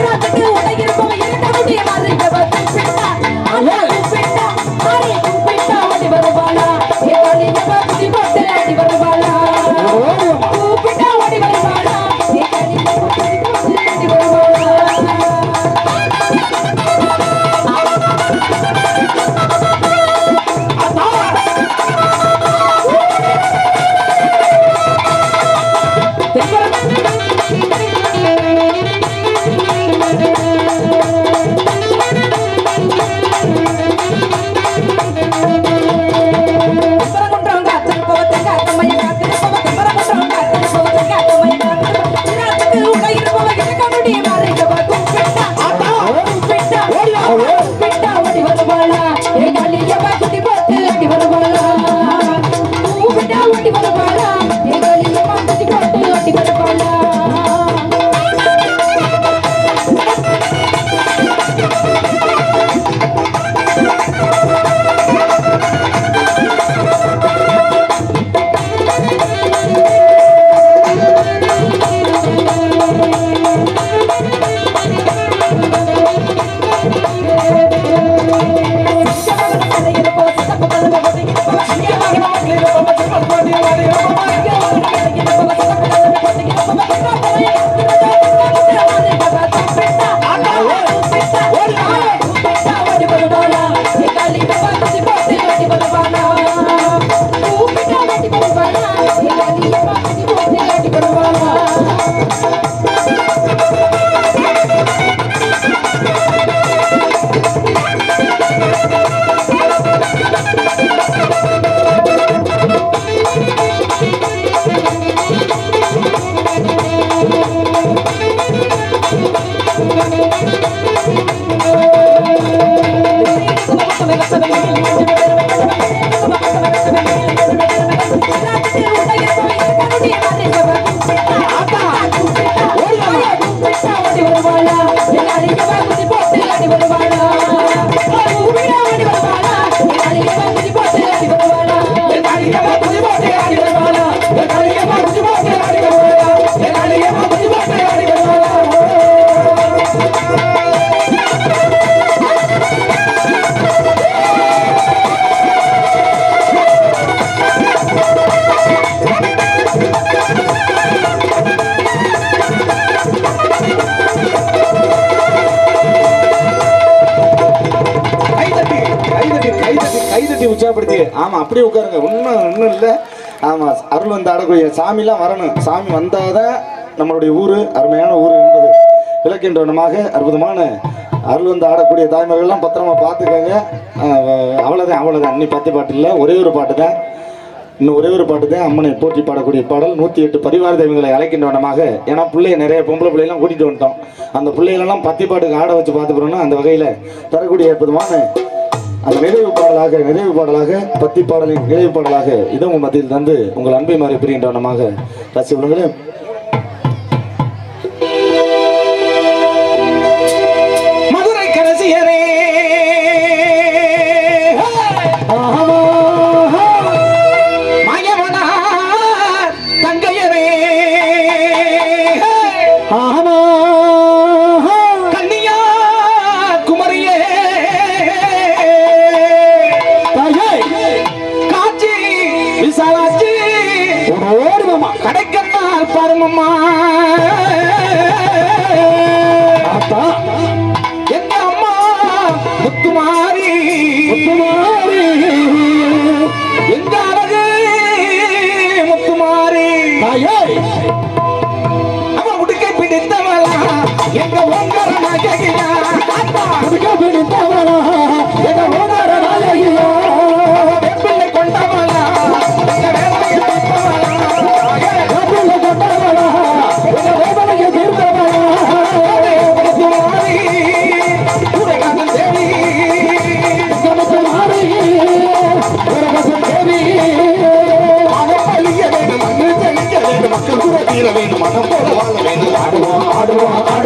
ஈராத்துக்கு 我打你。Come on. ஆமாம் அப்படியே உட்காருங்க. ஒன்றும் ஒன்றும் இல்லை. ஆமாம் அருள் வந்து அடக்கூடிய சாமிலாம் வரணும். சாமி வந்தால் தான் நம்மளுடைய ஊர் அருமையான ஊர் என்பது. விளக்கின்றவனமாக அற்புதமான அருள் வந்து ஆடக்கூடிய தாய்மார்கள்லாம் பத்திரமா பார்த்துக்கோங்க. அவ்வளோதான் அவ்வளோதான் இன்னி பத்து பாட்டு இல்லை. ஒரே ஒரு பாட்டு தான். இன்னும் ஒரே ஒரு பாட்டு தான் அம்மனை போற்றி பாடக்கூடிய பாடல். நூற்றி எட்டு பரிவார தெய்வங்களை அழைக்கின்றவனமாக ஏன்னா பிள்ளைய நிறைய பொம்பளை பிள்ளைலாம் கூட்டிகிட்டு வந்துட்டோம். அந்த பிள்ளைகளெல்லாம் பத்தி பாட்டுக்கு ஆட வச்சு பார்த்துக்கிறோன்னா அந்த வகையில் தரக்கூடிய அற்புதமான அந்த நினைவு பாடலாக நினைவு பாடலாக பத்தி பாடலின் நினைவு பாடலாக இதை உங்கள் மத்தியில் தந்து உங்கள் அன்பை மாறி பிரிகின்றவனமாக ரசி உள்ளங்களே கடைக்கத்தான் பருமம்மா அப்பா எங்க அம்மா? முத்துமாரி. முத்துமாரி.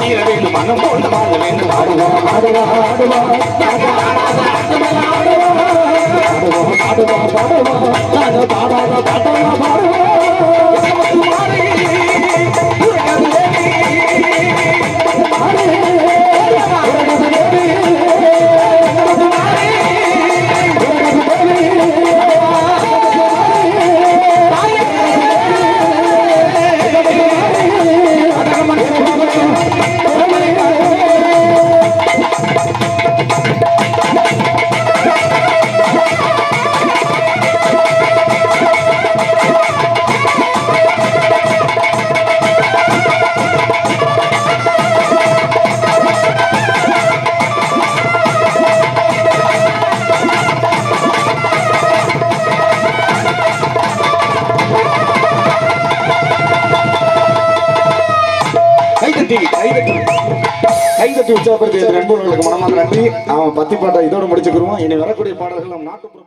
தீர வேண்டும் மனம் போட்டு வாழ வேண்டும் ஆடுவோம் ஆடுவோம் ஆடுவோம் ஆடுவோம் ஆடுவோம் ஆடுவோம் பாடாத பாட்டாக பாடுவோம் உற்சாகப்படுத்திய நண்பர்களுக்கு மனமாக நன்றி. அவன் பத்தி பாட்டை இதோடு முடிச்சுக்கிறோம் இனி வரக்கூடிய பாடல்கள் நம் நாட்டுப்புற